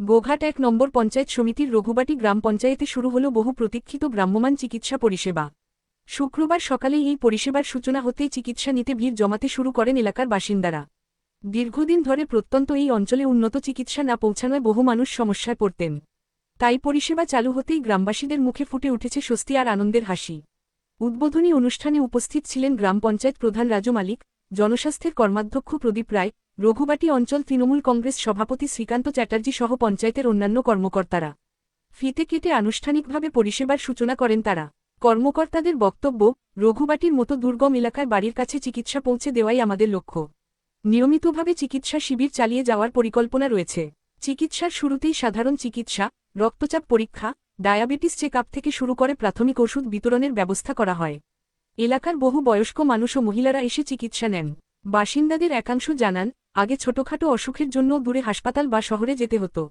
গোঘাট এক নম্বর পঞ্চায়েত সমিতির রঘুবাটি গ্রাম পঞ্চায়েতে শুরু হল বহু প্রতীক্ষিত ভ্রাম্যমাণ চিকিৎসা পরিষেবা। শুক্রবার সকালে এই পরিষেবার সূচনা হতেই চিকিৎসা নিতে ভিড় জমাতে শুরু করেন এলাকার বাসিন্দারা। দীর্ঘদিন ধরে প্রত্যন্ত এই অঞ্চলে উন্নত চিকিৎসা না পৌঁছানোয় বহু মানুষ সমস্যায় পড়তেন। তাই পরিষেবা চালু হতেই গ্রামবাসীদের মুখে ফুটে উঠেছে স্বস্তি আর আনন্দের হাসি। উদ্বোধনী অনুষ্ঠানে উপস্থিত ছিলেন গ্রাম পঞ্চায়েত প্রধান রাজু মালিক, জনস্বাস্থ্যের কর্মাধ্যক্ষ প্রদীপ রায় রঘুবাটি অঞ্চল তৃণমূল কংগ্রেস সভাপতি শ্রীকান্ত চ্যাটার্জি সহ পঞ্চায়েতের অন্যান্য কর্মকর্তারা। ফিতে কেটে আনুষ্ঠানিকভাবে পরিষেবার সূচনা করেন তারা। কর্মকর্তাদের বক্তব্য, রঘুবাটির মতো দুর্গম এলাকায় বাড়ির কাছে চিকিৎসা পৌঁছে দেওয়াই আমাদের লক্ষ্য। নিয়মিতভাবে চিকিৎসা শিবির চালিয়ে যাওয়ার পরিকল্পনা রয়েছে। চিকিৎসার শুরুতেই সাধারণ চিকিৎসা, রক্তচাপ পরীক্ষা, ডায়াবেটিস চেক আপ থেকে শুরু করে প্রাথমিক ওষুধ বিতরণের ব্যবস্থা করা হয়। এলাকার বহু বয়স্ক মানুষ ও মহিলারা এসে চিকিৎসা নেন। বাসিন্দাদের একাংশ জানান আগে ছোটখাটো অসুখের জন্য দূরে হাসপাতাল বা শহরে যেতে হতো।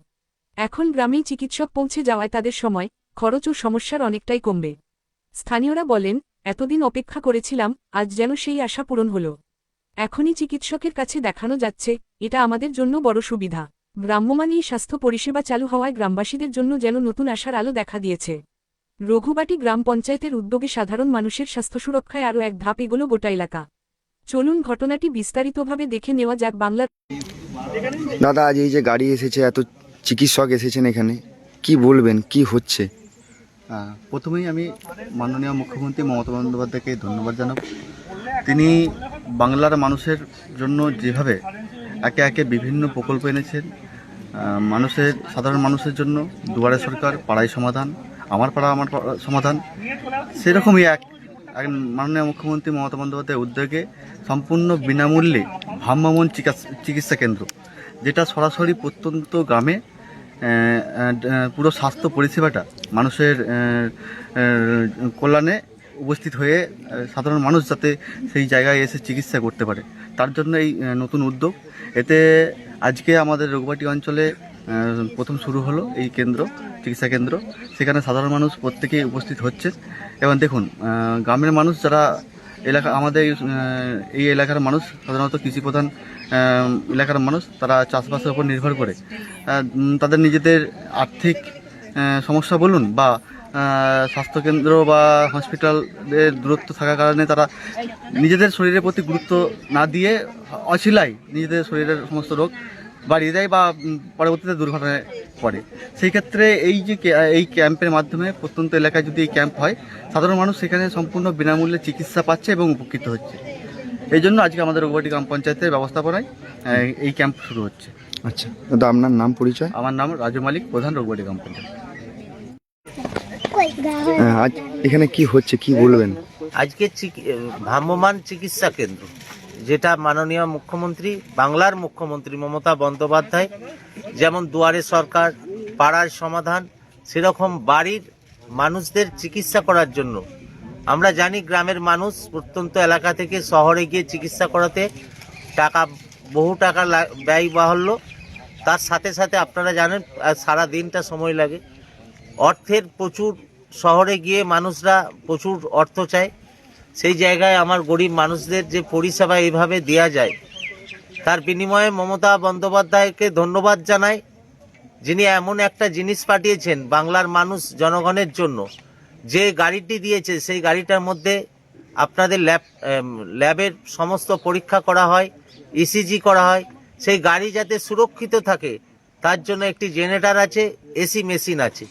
এখন গ্রামেই চিকিৎসক পৌঁছে যাওয়ায় তাদের সময়, খরচ ও সমস্যার অনেকটাই কমবে। স্থানীয়রা বলেন, এতদিন অপেক্ষা করেছিলাম, আজ যেন সেই আশা পূরণ হল। এখনই চিকিৎসকের কাছে দেখানো যাচ্ছে, এটা আমাদের জন্য বড় সুবিধা। ভ্রাম্যমাণ এই স্বাস্থ্য পরিষেবা চালু হওয়ায় গ্রামবাসীদের জন্য যেন নতুন আশার আলো দেখা দিয়েছে। রঘুবাটি গ্রাম পঞ্চায়েতের উদ্যোগে সাধারণ মানুষের স্বাস্থ্য সুরক্ষায় আরও এক ধাপ এগোলো গোটা এলাকা। চলুন ঘটনাটি বিস্তারিতভাবে দেখে নেওয়া যাক বাংলার দাদা আজ এই যে গাড়ি এসেছে এত চিকিৎসক এসেছেন এখানে। কি বলবেন? কি হচ্ছে? প্রথমেই আমি মাননীয় মুখ্যমন্ত্রী মমতা বন্দ্যোপাধ্যায়কে ধন্যবাদ জানাব। তিনি বাংলার মানুষের জন্য যেভাবে একে একে বিভিন্ন প্রকল্প এনেছেন মানুষের সাধারণ মানুষের জন্য দুয়ারে সরকার পাড়ায় সমাধান আমার পাড়া আমার পাড়া সমাধান সেরকমই এক মাননীয় মুখ্যমন্ত্রী মমতা বন্দ্যোপাধ্যায়ের উদ্যোগে সম্পূর্ণ বিনামূল্যে ভ্রাম্যমাণ চিকিৎসা কেন্দ্র, যেটা সরাসরি প্রত্যন্ত গ্রামে পুরো স্বাস্থ্য পরিষেবাটা মানুষের কল্যাণে উপস্থিত হয়ে সাধারণ মানুষ যাতে সেই জায়গায় এসে চিকিৎসা করতে পারে। তার জন্য এই নতুন উদ্যোগ। এতে আজকে আমাদের রোগবাটি অঞ্চলে প্রথম শুরু হলো এই কেন্দ্র চিকিৎসা কেন্দ্র। সেখানে সাধারণ মানুষ প্রত্যেকেই উপস্থিত হচ্ছে। এবং দেখুন গ্রামের মানুষ যারা এলাকা আমাদের এই, এলাকার মানুষ সাধারণত কৃষিপ্রধান এলাকার মানুষ তারা চাষবাসের উপর নির্ভর করে। তাদের নিজেদের আর্থিক সমস্যা বলুন বা স্বাস্থ্যকেন্দ্র বা হসপিটালের দূরত্ব থাকার কারণে তারা নিজেদের শরীরের প্রতি গুরুত্ব না দিয়ে অছিলাই নিজেদের শরীরের সমস্ত রোগ বাড়িয়ে দেয় বা পরবর্তীতে দুর্ঘটনায় পড়ে। সেই ক্ষেত্রে এই যে এই ক্যাম্পের মাধ্যমে প্রত্যন্ত এলাকায় যদি এই ক্যাম্প হয় সাধারণ মানুষ সেখানে সম্পূর্ণ বিনামূল্যে চিকিৎসা পাচ্ছে এবং উপকৃত হচ্ছে। এই জন্য আজকে আমাদের রঘুবাটি গ্রাম পঞ্চায়েতের ব্যবস্থাপনায় এই ক্যাম্প শুরু হচ্ছে। আচ্ছা দাদা আপনার নাম পরিচয়? আমার নাম রাজু মালিক প্রধান রঘুবাটি গ্রাম পঞ্চায়েত। হ্যাঁ, আজ এখানে কি হচ্ছে কি বলবেন? আজকে চিকি- ভ্রাম্যমাণ চিকিৎসা কেন্দ্র। যেটা মাননীয় মুখ্যমন্ত্রী, বাংলার মুখ্যমন্ত্রী মমতা বন্দ্যোপাধ্যায়, যেমন দুয়ারে সরকার, পাড়ার সমাধান, সেরকম বাড়ির মানুষদের চিকিৎসা করার জন্য। আমরা জানি গ্রামের মানুষ প্রত্যন্ত এলাকা থেকে শহরে গিয়ে চিকিৎসা করাতে টাকা, বহু টাকা ব্যয় বাহল্য। তার সাথে সাথে আপনারা জানেন সারা দিনটা সময় লাগে। অর্থের প্রচুর, শহরে গিয়ে মানুষরা প্রচুর অর্থ চায়। সেই জায়গায় আমার গরিব মানুষদের যে পরিষেবা এইভাবে দেওয়া যায়, তার বিনিময়ে মমতা বন্দ্যোপাধ্যায়কে ধন্যবাদ জানাই, যিনি এমন একটা জিনিস পাঠিয়েছেন বাংলার মানুষ জনগণের জন্য। যে গাড়িটি দিয়েছে, সেই গাড়িটার মধ্যে আপনাদের ল্যাব ল্যাবের সমস্ত পরীক্ষা করা হয় ইসিজি করা হয়, সেই গাড়ি যাতে সুরক্ষিত থাকে, তার জন্য একটি জেনারেটর আছে, এসি মেশিন আছে।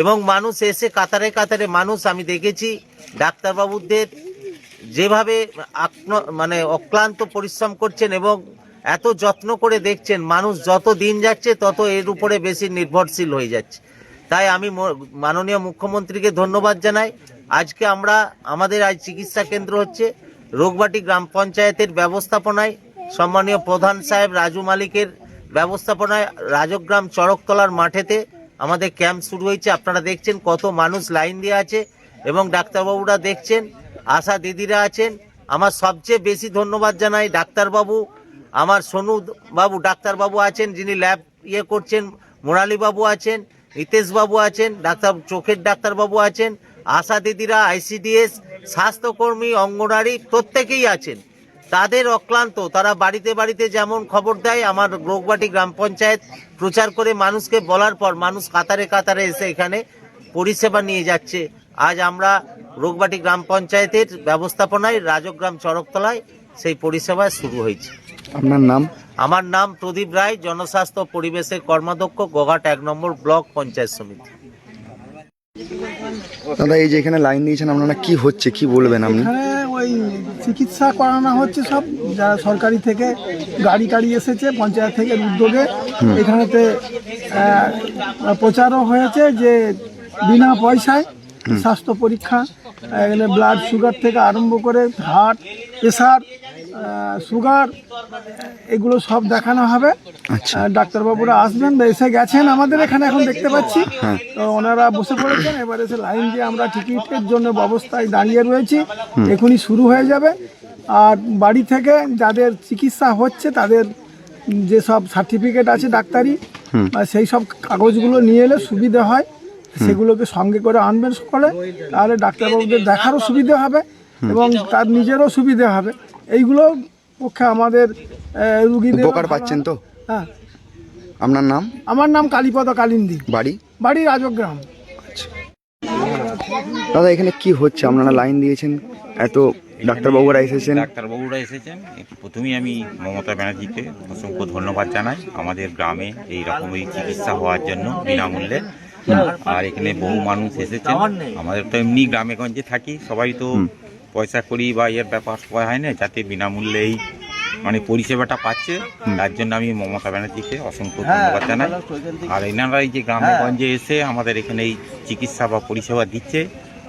এবং মানুষ এসে কাতারে কাতারে মানুষ, আমি দেখেছি ডাক্তারবাবুদের যেভাবে আক্ন- মানে অক্লান্ত পরিশ্রম করছেন এবং এত যত্ন করে দেখছেন, মানুষ যত দিন যাচ্ছে তত এর উপরে বেশি নির্ভরশীল হয়ে যাচ্ছে। তাই আমি মাননীয় মুখ্যমন্ত্রীকে ধন্যবাদ জানাই। আজকে আমরা, আমাদের আজ চিকিৎসা কেন্দ্র হচ্ছে রোগবাটি গ্রাম পঞ্চায়েতের ব্যবস্থাপনায়, সম্মানীয় প্রধান সাহেব রাজু মালিকের ব্যবস্থাপনায় রাজগ্রাম চড়কতলার মাঠেতে আমাদের ক্যাম্প শুরু হয়েছে। আপনারা দেখছেন কত মানুষ লাইন দিয়ে আছে এবং ডাক্তারবাবুরা দেখছেন আশা দিদিরা আছেন। আমার সবচেয়ে বেশি ধন্যবাদ জানাই ডাক্তারবাবু। আমার সোনু বাবু, ডাক্তারবাবু আছেন, যিনি ল্যাব ইয়ে করছেন মুরালি বাবু আছেন বাবু আছেন, ডাক্তার, চোখের ডাক্তারবাবু আছেন, আশা দিদিরা, আইসিডিএস, স্বাস্থ্যকর্মী, অঙ্গনারী প্রত্যেকেই আছেন। তাদের অক্লান্ত, তারা বাড়িতে বাড়িতে যেমন খবর দেয়, আমার রোগবাটি গ্রাম পঞ্চায়েত প্রচার করে মানুষকে বলার পর মানুষ কাতারে কাতারে এসে এখানে পরিষেবা নিয়ে যাচ্ছে। আজ আমরা রোগবাটি গ্রাম পঞ্চায়েতের ব্যবস্থাপনায় রাজগ্রাম চরকতলায় সেই পরিষেবা শুরু হয়েছে। আপনার নাম? আমার নাম প্রদীপ রায় জনস্বাস্থ্য পরিবেশের কর্মাধ্যক্ষ গোঘাট এক নম্বর ব্লক পঞ্চায়েত সমিতি। দাদা এই যে এখানে লাইন দিয়েছেন আপনারা কি হচ্ছে কি বলবেন আপনি? ওই চিকিৎসা করানো হচ্ছে সব যারা সরকারি থেকে গাড়ি টাড়ি এসেছে পঞ্চায়েত থেকে উদ্যোগে। এখানেতে প্রচারও হয়েছে যে বিনা পয়সায় স্বাস্থ্য পরীক্ষা এখানে ব্লাড সুগার থেকে আরম্ভ করে হার্ট প্রেশার সুগার এগুলো সব দেখানো হবে। আচ্ছা। ডাক্তারবাবুরা আসবেন বা এসে গেছেন আমাদের এখানে এখন দেখতে পাচ্ছি। তো ওনারা বসে পড়েছেন এবার এসে লাইন দিয়ে আমরা টিকিটের জন্য ব্যবস্থায় দাঁড়িয়ে রয়েছি। এখনই শুরু হয়ে যাবে। আর বাড়ি থেকে যাদের চিকিৎসা হচ্ছে তাদের যেসব সার্টিফিকেট আছে ডাক্তারি সেই সব কাগজগুলো নিয়ে এলে সুবিধা হয়। সেগুলোকে সঙ্গে করে আনবেন সকলে তাহলে ডাক্তারবাবুদের দেখারও সুবিধে হবে এবং তার নিজেরও সুবিধে হবে। এইগুলো পক্ষে আমাদের রুগীদের উপকার পাচ্ছেন তো? হ্যাঁ। আপনার নাম? আমার নাম কালীপদ কালিন্দি। বাড়ি? বাড়ি রাজগ্রাম। দাদা এখানে কি হচ্ছে? আপনারা লাইন দিয়েছেন এত ডাক্তারবাবুরা এসেছেন। ডাক্তারবাবুরা এসেছেন। প্রথমেই আমি মমতা ব্যানার্জিকে অসংখ্য ধন্যবাদ জানাই। আমাদের গ্রামে এই রকমই চিকিৎসা হওয়ার জন্য বিনামূল্যে। আর এখানে বহু মানুষ এসেছেন। আমাদের তো এমনি গ্রামে গঞ্জে থাকি সবাই তো পয়সা করি বা এর ব্যাপার সবাই হয় না যাতে বিনামূল্যেই মানে পরিষেবাটা পাচ্ছে। তার জন্য আমি মমতা ব্যানার্জিকে অসংখ্য ধন্যবাদ জানাই। আর এনারা এই যে গ্রামে গঞ্জে এসে আমাদের এখানে এই চিকিৎসা বা পরিষেবা দিচ্ছে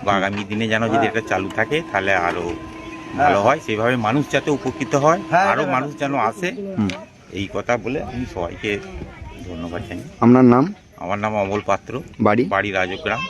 বা আগামী দিনে যেন যদি এটা চালু থাকে তাহলে আরও ভালো হয়। সেইভাবে মানুষ যাতে উপকৃত হয় আরও মানুষ যেন আসে এই কথা বলে আমি সবাইকে ধন্যবাদ জানাই। আপনার নাম? আমার নাম অমল পাত্র। বাড়ি? বাড়ি রাজগ্রাম।